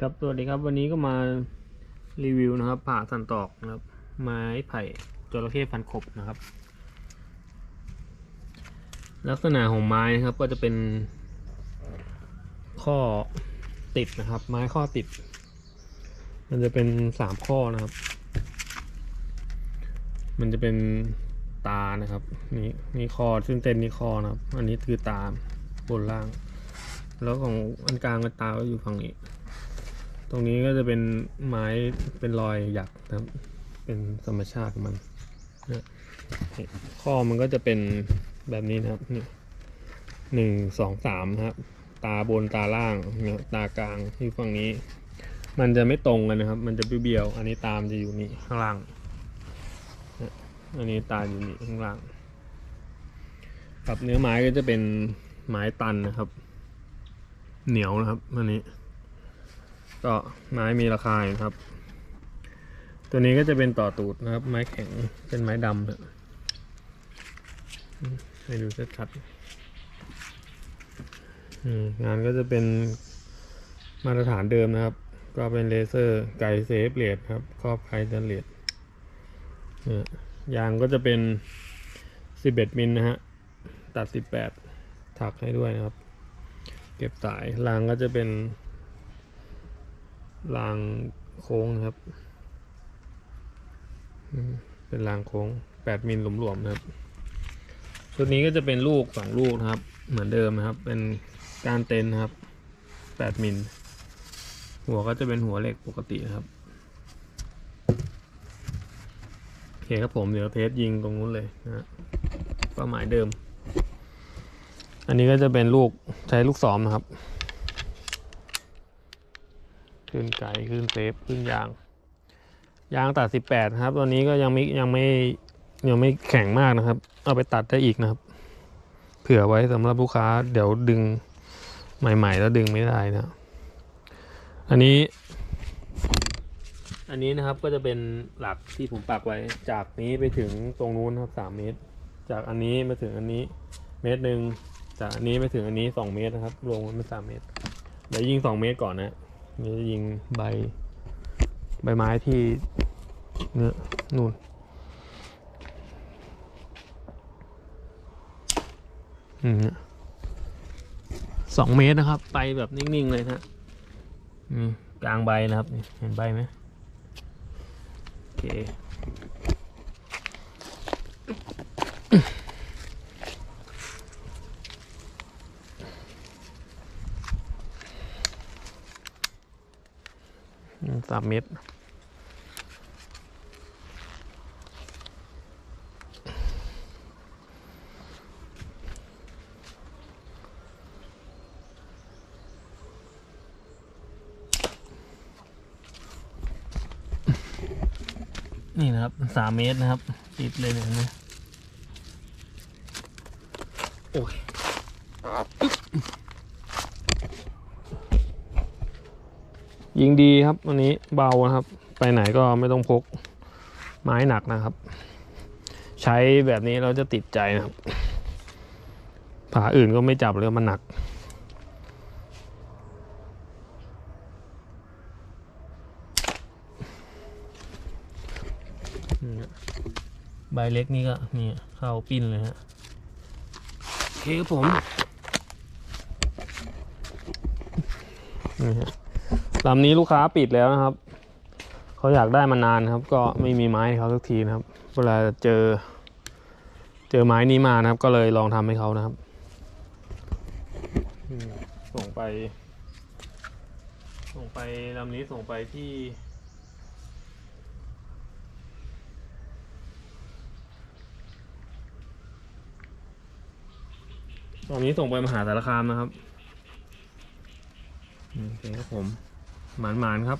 ครับสวัสดีครับวันนี้ก็มารีวิวนะครับ ผ่าสันตอกนะครับ ไม้ไผ่จระเข้ฟันขบนะครับ ลักษณะของไม้นะครับก็จะเป็น ข้อติดนะครับ ไม้ข้อติด มันจะเป็นสามข้อนะครับ มันจะเป็นตานะครับนี่นี่คอซึ่งเต้นนี่คอนะครับ อันนี้คือตาบนล่าง แล้วของอันกลางกับตาก็อยู่ฝั่งนี้ รงนี้ก็จะเป็นไม้เป็นรอยหยักนะครับ เป็นธรรมชาติของมันนะข้อมันก็จะเป็นแบบนี้นะครับนี่หนึ่งสองสามครับ ตาบนตาล่างเนี่ยตากลางที่ฝั่งนี้ มันจะไม่ตรงกันนะครับ มันจะเบี้ยวๆอันนี้ตามจะอยู่นี่ข้างล่างอันนี้ตาอยู่นี่ข้างล่างครับเนื้อไม้ก็จะเป็นไม้ตันนะครับ เหนียวนะครับอันนี้ ก็ไม้มีราคาอยู่ครับ ตัวนี้ก็จะเป็นต่อตูดนะครับ ไม้แข็งเป็นไม้ดำนะให้ดูชัดๆงานก็จะเป็นมาตรฐานเดิมนะครับ ก็เป็นเลเซอร์ไกเซฟเลดครับ ครอบไคดันเลดเนี่ยยางก็จะเป็น 11 มิลนะฮะ ตัด 18 ถักให้ด้วยนะครับ เก็บสายรางก็จะเป็น รางโค้งครับ เป็นรางโค้งแปดมิลหลวมๆนะครับ ชุดนี้ก็จะเป็นลูกสองลูกนะครับ เหมือนเดิมนะครับ เป็นการเต็นนะครับแปดมิล หัวก็จะเป็นหัวเหล็กปกตินะครับโอเคครับผมเดี๋ยวเทสยิงตรงนู้นเลยนะฮะเป้าหมายเดิม อันนี้ก็จะเป็นลูกใช้ลูกซ้อมนะครับ ขึ้นไก่ขึ้นเซฟขึ้นยาง ยางตัด 18 ครับ ตอนนี้ก็ยังไม่ยังไม่ยังไม่แข็งมากนะครับ เอาไปตัดได้อีกนะครับ เผื่อไว้สำหรับลูกค้าเดี๋ยวดึงใหม่ ๆ แล้วดึงไม่ได้นะอันนี้ อันนี้นะครับก็จะเป็นหลักที่ผมปักไว้จากนี้ไปถึงตรงนู้นครับ3เมตร จากอันนี้มาถึงอันนี้เมตรหนึ่งจากอันนี้ไปถึงอันนี้2เมตรนะครับรวมกันเป็น3เมตรเดี๋ยวยิง2เมตรก่อนนะ นี่จะยิงใบใบไม้ที่เนี่ยนู่นอืมสองเมตรนะครับ ไปแบบนิ่ง ๆ เลยนะอืมกลางใบนะครับ เห็นใบไหมโอเค สามเมตรนี่นะครับสามเมตรนะครับ ติดเลยเนี่ยเห็นไหมโอ้ย ยิงดีครับวันนี้เบานะครับ ไปไหนก็ไม่ต้องพกไม้หนักนะครับ ใช้แบบนี้เราจะติดใจนะครับผาอื่นก็ไม่จับเลยมันหนักใบเล็กนี่ก็นี่เข้าปิ้นเลยฮะโอเคครับผมนี่ฮะ ลำนี้ลูกค้าปิดแล้วนะครับ เขาอยากได้มานานครับ ก็ไม่มีไม้ให้เขาสักทีนะครับ เวลาเจอ เจอไม้นี้มานะครับ ก็เลยลองทำให้เขานะครับอืมส่งไป ส่งไปลำนี้ส่งไปที่ลำนี้ส่งไปมหาสารคามนะครับ โอเคครับผม หมานๆครับ